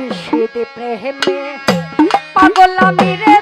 মুর্শিদ প্রেমে। পাগল আমি রে